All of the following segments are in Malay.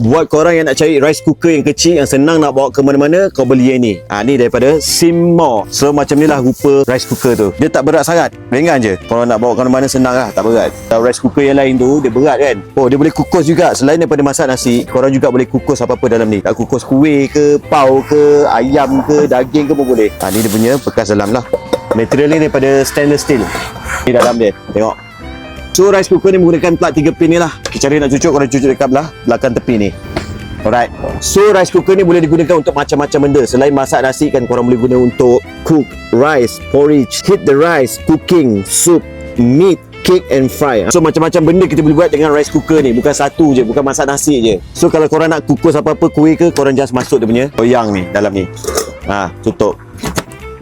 Buat korang yang nak cari rice cooker yang kecil yang senang nak bawa ke mana-mana kau beli yang ni. Ah ni daripada Simmo. So macam ni lah rupa rice cooker tu. Dia tak berat sangat. Ringan je. Kalau nak bawa ke mana-mana senang lah, tak berat. Kalau rice cooker yang lain tu dia berat kan. Oh dia boleh kukus juga. Selain daripada masak nasi, korang juga boleh kukus apa-apa dalam ni. Nak kukus kuih ke, pau ke, ayam ke, daging ke pun boleh. Ah ni dia punya bekas dalam lah. Material ni daripada stainless steel. Ni dalam dia. Tengok. So rice cooker ni menggunakan plug 3 pin ni lah. Kita cari nak cucuk korang cucuk dekat belah belakang tepi ni. Alright. So rice cooker ni boleh digunakan untuk macam-macam benda. Selain masak nasi kan korang boleh guna untuk cook rice, porridge, heat the rice, cooking, soup, meat, cake and fry. So macam-macam benda kita boleh buat dengan rice cooker ni. Bukan satu je, bukan masak nasi je. So kalau korang nak kukus apa-apa kuih ke Korang just masuk dia punya loyang ni dalam ni. Ha, tutup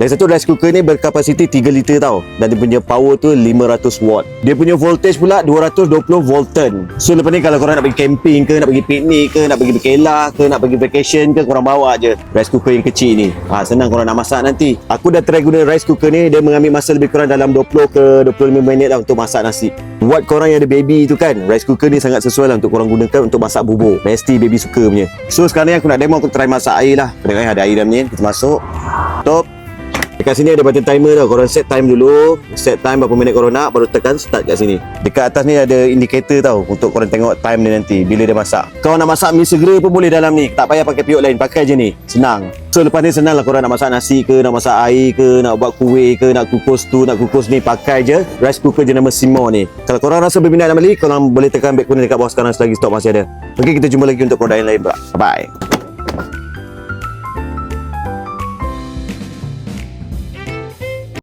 lagi satu rice cooker ni berkapasiti 3 liter tau. Dan dia punya power tu 500 watt. Dia punya voltage pula 220 volten So lepas ni kalau korang nak pergi camping ke Nak pergi piknik ke Nak pergi berkelah ke Nak pergi vacation ke Korang bawa je Rice cooker yang kecil ni. Ha, Senang korang nak masak nanti. Aku dah try guna rice cooker ni Dia mengambil masa lebih kurang dalam 20 ke 25 minit lah Untuk masak nasi. Buat korang yang ada baby tu kan Rice cooker ni sangat sesuai lah Untuk korang gunakan Untuk masak bubur. Mesti baby suka punya. So sekarang ni aku nak demo Aku try masak air lah. Eh ada air dalam ni Kita masuk. Top Dekat sini ada button timer tau. Korang set time dulu. Set time berapa minit korang nak Baru tekan start kat sini. Dekat atas ni ada indikator tau Untuk korang tengok time dia nanti Bila dia masak. Kau nak masak mie segera pun boleh dalam ni. Tak payah pakai piuk lain. Pakai je ni. Senang. So lepas ni senang lah korang nak masak nasi ke Nak masak air ke Nak buat kuih ke Nak kukus tu Nak kukus ni. Pakai je. Rice cooker je nama Simo ni. Kalau korang rasa berminat nak beli Korang boleh tekan back kuning dekat bawah sekarang Selagi stok masih ada. Okay kita jumpa lagi untuk produk yang lain pula Bye